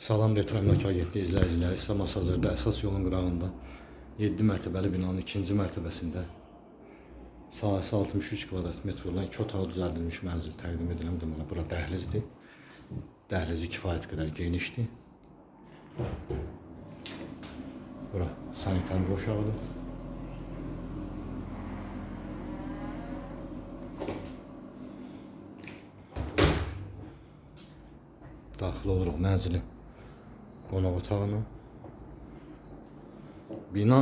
Salam Retro Əmlak Agentliyi izləyiciləri Samas hazırda əsas yolun qırağında 7 mərtəbəli binanın ikinci mərtəbəsində sahəsi 63 kvadrat metr olan iki otağı düzəldilmiş mənzil təqdim edirəm deməli. Bura dəhlizdir. Dəhlizi kifayət qədər genişdir. Bura sanitar boşağıdır. Daxil oluruq mənzilin qonaq otağına. Bina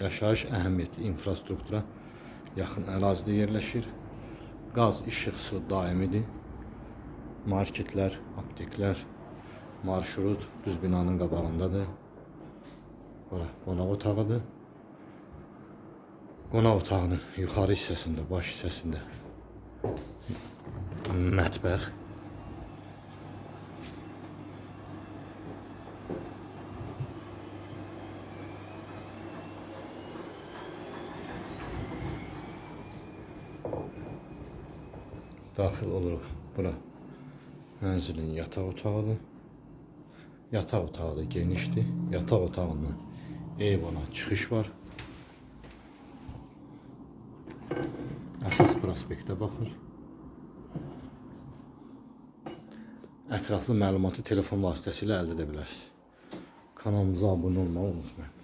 yaşayış əhəmiyyətli infrastruktura yaxın ərazidə yerləşir. Qaz, işıq, su daimidir. Marketlər, apteklər, marşrut düz binanın qabağındadır. Bura qonaq otağıdır. Qonaq otağının yuxarı hissəsində, baş hissəsində mətbəx, daxil oluruq bura. Mənzilin yataq otağıdır. Yataq otağı da genişdir. Yataq otağından eyvana çıxış var. Əsas prospektə baxır. Ətraflı məlumatı telefon vasitəsilə əldə edə bilərsiniz. Kanalımıza abunə olmağı unutmayın.